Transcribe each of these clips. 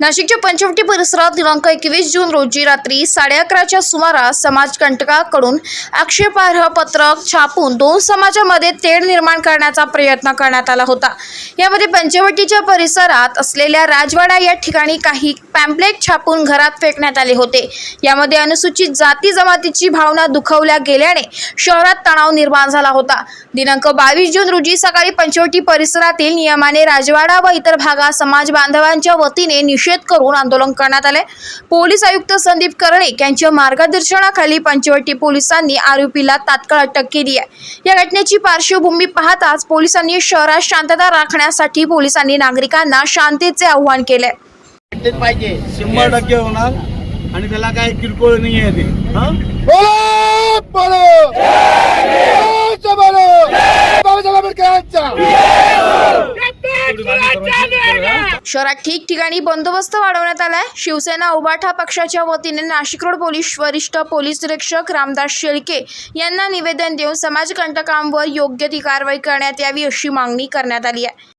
नाशिकच्या पंचवटी परिसरात दिनांक एकवीस जून रोजी रात्री साडे अकराच्या सुमारास समाजकंटकाकडून आक्षेपार्ह पत्रक छापून दोन समाजामध्ये तेढ निर्माण करण्याचा प्रयत्न करण्यात आला होता. यामध्ये पंचवटीच्या परिसरात असलेल्या राजवाडा या ठिकाणी काही पॅम्पलेट छापून घरात फेकण्यात आले होते. यामध्ये अनुसूचित जाती जमातीची भावना दुखवल्या गेल्याने शहरात तणाव निर्माण झाला होता. दिनांक बावीस जून रोजी सकाळी पंचवटी परिसरातील नियमाने राजवाडा व इतर भागात समाज बांधवांच्या वतीने निषेध करून आंदोलन करण्यात आले पोलीस आयुक्त संदीप कर्णिक यांच्या मार्गदर्शनाखाली पंचवटी पोलिसांनी आरोपीला तात्काळ अटक केली आहे. या घटनेची पार्श्वभूमी पाहताच पोलिसांनी शहरात शांतता राखण्यासाठी पोलिसांनी नागरिकांना शांतीचे आवाहन केले पाहिजे. शंभर टक्के होणार. आणि त्याला काय किरकोळ नाही आहे ते. शहरात ठिकठिकाणी बंदोबस्त वाढवण्यात आलाय. शिवसेना उबाठा पक्षाच्या वतीने नाशिक रोड पोलीस वरिष्ठ पोलीस निरीक्षक रामदास शेळके यांना निवेदन देऊन समाजकंटकांवर योग्य ती कारवाई करण्यात यावी अशी मागणी करण्यात आली आहे.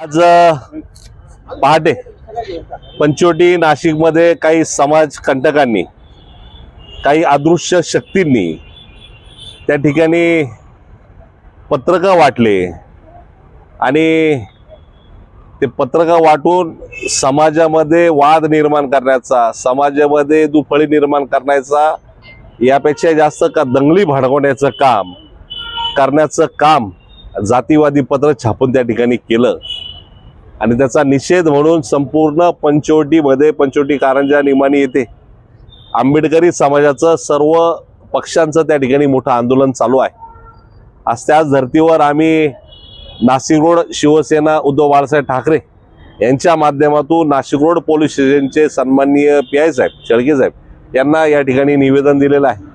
आज पहाटे पंचवटी नाशिकमध्ये काही समाज कंटकांनी काही अदृश्य शक्तींनी त्या ठिकाणी पत्रकं वाटले आणि ते पत्रकं वाटून समाजामध्ये वाद निर्माण करण्याचा समाजामध्ये दुफळी निर्माण करण्याचा यापेक्षा जास्त का दंगली भडकवण्याचं काम करण्याचं काम जातीवादी पत्र छापून त्या ठिकाणी केलं. आणि त्याचा निषेध म्हणून संपूर्ण पंचवटीमध्ये पंचवटी कारंजा निमाणी येते. आंबेडकरी समाजाचं सर्व पक्षांचं त्या ठिकाणी मोठं आंदोलन चालू आहे. आज त्याच धर्तीवर आम्ही नाशिक रोड शिवसेना उद्धव बाळासाहेब ठाकरे यांच्या माध्यमातून नाशिक रोड पोलीस स्टेशनचे सन्माननीय पी आय साहेब शेळके साहेब यांना या ठिकाणी निवेदन दिलेलं आहे.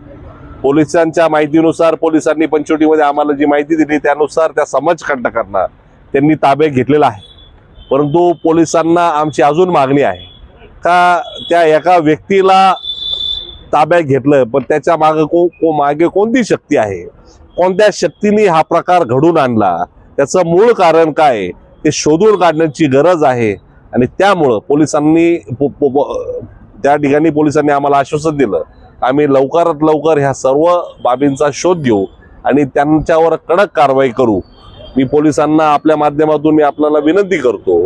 पोलिसांच्या माहितीनुसार पोलिसांनी पंचवटीमध्ये आम्हाला जी माहिती दिली त्यानुसार त्या समाजकंटकांना त्यांनी ताब्यात घेतलेला आहे. परंतु पोलिसांना आमची अजून मागणी आहे का त्या एका व्यक्तीला ताब्यात घेतलं पण त्याच्यामागे को, को मागे कोणती शक्ती आहे? कोणत्या शक्तीने हा प्रकार घडून आणला? त्याचं मूळ कारण काय? आहे, ते शोधून काढण्याची गरज आहे. आणि त्यामुळं पोलिसांनी पो- त्या ठिकाणी पोलिसांनी आम्हाला आश्वासन दिलं आम्ही लवकरात लवकर ह्या सर्व बाबींचा शोध घेऊ आणि त्यांच्यावर कडक कारवाई करू. मी पोलिसांना आपल्या माध्यमातून मी आपल्याला विनंती करतो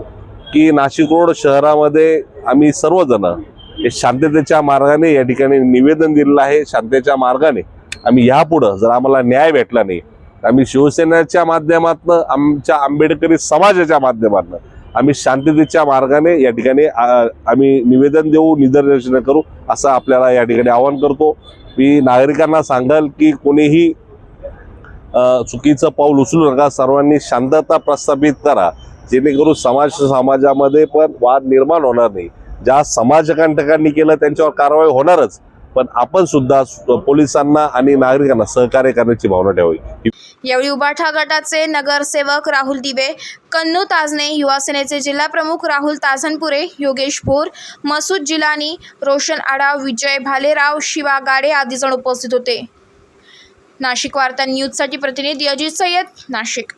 की नाशिक रोड शहरामध्ये आम्ही सर्वजण हे शांततेच्या मार्गाने या ठिकाणी निवेदन दिलेलं आहे. शांततेच्या मार्गाने आम्ही यापुढं जर आम्हाला न्याय भेटला नाही आम्ही शिवसेनेच्या माध्यमातनं आमच्या आंबेडकरी समाजाच्या माध्यमातनं आम्ही शांततेच्या मार्गाने या ठिकाणी आम्ही निवेदन देऊ निदर्शन करू असं आपल्याला या ठिकाणी आवाहन करतो. मी नागरिकांना सांगाल की कोणीही चुकीचं पाऊल उचलू नका. सर्वांनी शांतता प्रस्थापित करा. जेणेकरून समाज समाजामध्ये पण वाद निर्माण होणार नाही. ज्या समाजकंटकांनी केलं त्यांच्यावर कारवाई होणारच. पण आपण सुद्धा पोलिसांना आणि नागरिकांना सहकार्य करण्याची भावना ठेवावी. यावेळी उबाठा गटाचे नगरसेवक राहुल दिवे कन्नू ताजने युवा सेनेचे जिल्हाप्रमुख राहुल ताजनपुरे योगेश भोर मसूद जिलानी रोशन आडाव विजय भालेराव शिवा गाडे आदी जण उपस्थित होते. नाशिक वार्ता न्यूजसाठी प्रतिनिधी अजित सय्यद नाशिक.